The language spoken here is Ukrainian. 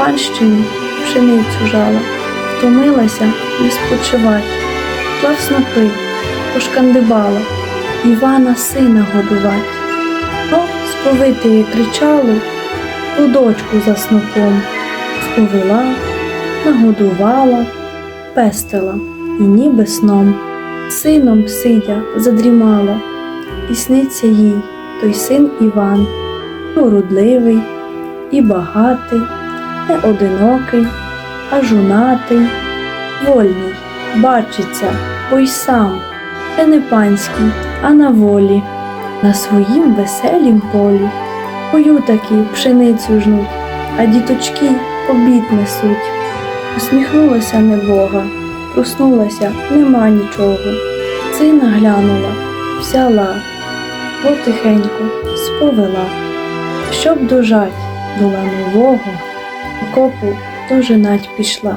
панщині пшеницю жала, втомилася не спочивать, клав снопи, пошкандибала, Івана сина годувать. Но сповитиє кричали, ту дочку за снопом, сповела, нагодувала, пестила і ніби сном, сином сидя задрімала, і сниться їй той син Іван, і уродливий, і багатий, не одинокий, а жунатий, вольний, бачиться, бо й сам, та не панський, а на волі, на своїм веселім полі. Пою таки пшеницю жнуть, а діточки обід несуть. Усміхнулася небога, проснулася, нема нічого. Сина глянула, взяла, потихеньку сповела, щоб дожать до ланового, окопу дожинать пішла.